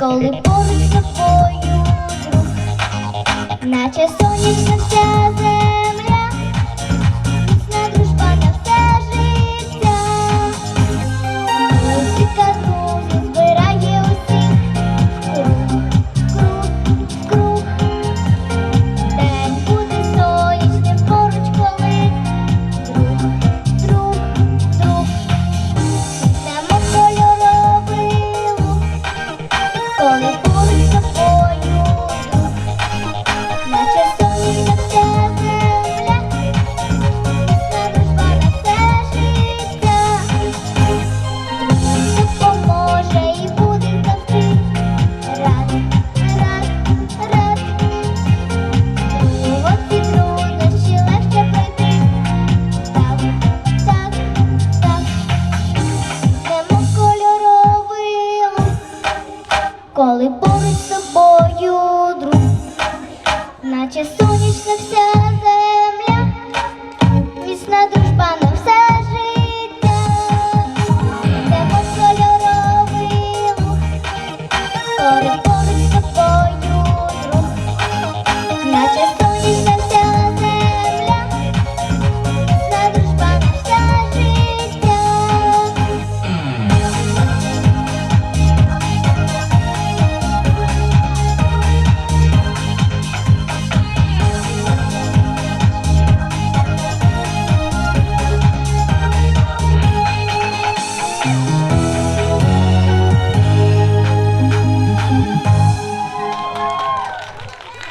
коли поруч з тобою, друг, наче сонячна вся. Oh. коли поруч з собою друг, наче сонячне все.